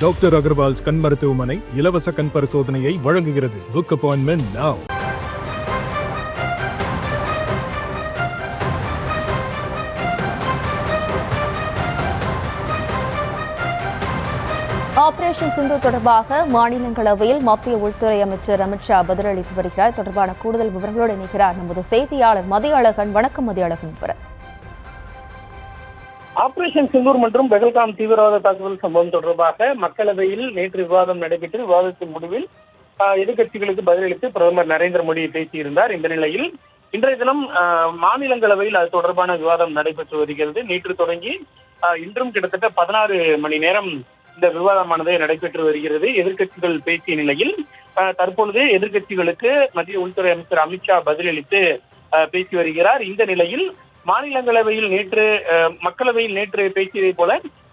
Doctor Agarwal's கண் மருத்துவமனை இலவச கண் பரிசோதனையை வழங்குகிறது. Book appointment now operation Sindoor தொடர்பாக மாநிலங்களவையில் மத்திய உள்துறை அமைச்சர் அமித்ஷா பதிலளித்து வருகிறார். தொடர்பான கூடுதல் விவரங்களோடு இணைகிறார். நமது செய்தியாளர் மதியழகன். வணக்கம் மதியழகன். பெற ஆபரேஷன் சிந்தூர் மற்றும் பெகல்காம் தீவிரவாத தாக்குதல் சம்பவம் தொடர்பாக மக்களவையில் நேற்று விவாதம் நடைபெற்று விவாதத்தின் முடிவில் எதிர்கட்சிகளுக்கு பதிலளித்து பிரதமர் நரேந்திர மோடி பேசியிருந்தார். இந்த நிலையில் இன்றைய தினம் மாநிலங்களவையில் அது தொடர்பான விவாதம் நடைபெற்று வருகிறது. நேற்று தொடங்கி இன்றும் கிட்டத்தட்ட பதினாறு மணி நேரம் இந்த விவாதமானது நடைபெற்று வருகிறது. எதிர்கட்சிகள் பேசிய நிலையில் ஆஹ், தற்பொழுது எதிர்கட்சிகளுக்கு மத்திய உள்துறை அமைச்சர் அமித்ஷா பதிலளித்து பேசி வருகிறார். இந்த நிலையில் மாநிலங்களவையில் நேற்று மக்களவையில் நேற்று பேசியதை போல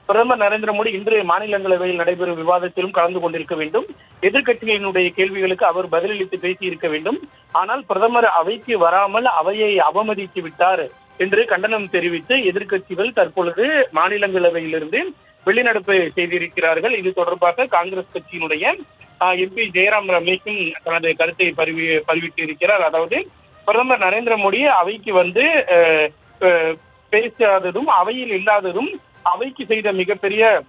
பிரதமர் நரேந்திர மோடி இன்று மாநிலங்களவையில் நடைபெறும் விவாதத்திலும் கலந்து கொண்டிருக்க வேண்டும். எதிர்க்கட்சிகளினுடைய கேள்விகளுக்கு அவர் பதிலளித்து பேசியிருக்க வேண்டும். ஆனால் பிரதமர் அவைக்கு வராமல் அவையை அவமதித்து விட்டார் என்று கண்டனம் தெரிவித்து எதிர்க்கட்சிகள் தற்பொழுது மாநிலங்களவையிலிருந்து வெளிநடப்பு செய்திருக்கிறார்கள். இது தொடர்பாக காங்கிரஸ் கட்சியினுடைய எம்பி ஜெயராம் ரமேஷும் தனது கருத்தை பதிவி பதிவிட்டு இருக்கிறார் அதாவது பிரதமர் நரேந்திர மோடி அவைக்கு வந்து அஹ், பேசாததும் அவையில் இல்லாததும் அவைக்கு செய்த மிகப்பெரிய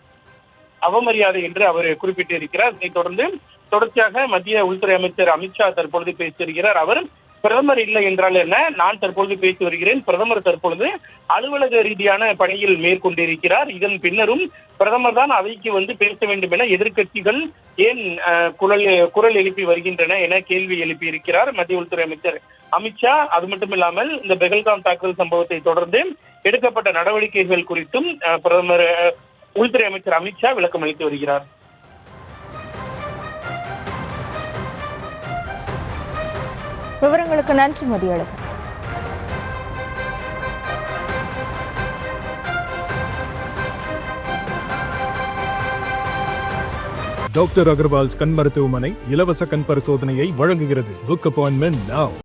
அவமரியாதை என்று அவர் குறிப்பிட்டிருக்கிறார். இதைத் தொடர்ந்து தொடர்ச்சியாக மத்திய உள்துறை அமைச்சர் அமித்ஷா தற்பொழுது பேசியிருக்கிறார். அவர் பிரதமர் இல்லை என்றால் என்ன? நான் தற்பொழுது பேசி வருகிறேன். பிரதமர் தற்பொழுது அலுவலக ரீதியான பணியில் மேற்கொண்டிருக்கிறார். இதன் பின்னரும் பிரதமர் தான் அவைக்கு வந்து பேச வேண்டும் என எதிர்க்கட்சிகள் ஏன் அஹ், குரல் குரல் எழுப்பி வருகின்றன என கேள்வி எழுப்பி இருக்கிறார் மத்திய உள்துறை அமைச்சர் அமித்ஷா. அது மட்டும் இல்லாமல் இந்த பெகல்காம் தாக்குதல் சம்பவத்தை தொடர்ந்து எடுக்கப்பட்ட நடவடிக்கைகள் குறித்தும் அஹ், பிரதமர் உள்துறை அமைச்சர் அமித்ஷா விளக்கம் அளித்து வருகிறார். விவரங்களுக்கு நன்றி மதியழகன் டாக்டர் அகர்வால்ஸ் கண் மருத்துவமனை இலவச கண் பரிசோதனையை வழங்குகிறது. Book appointment now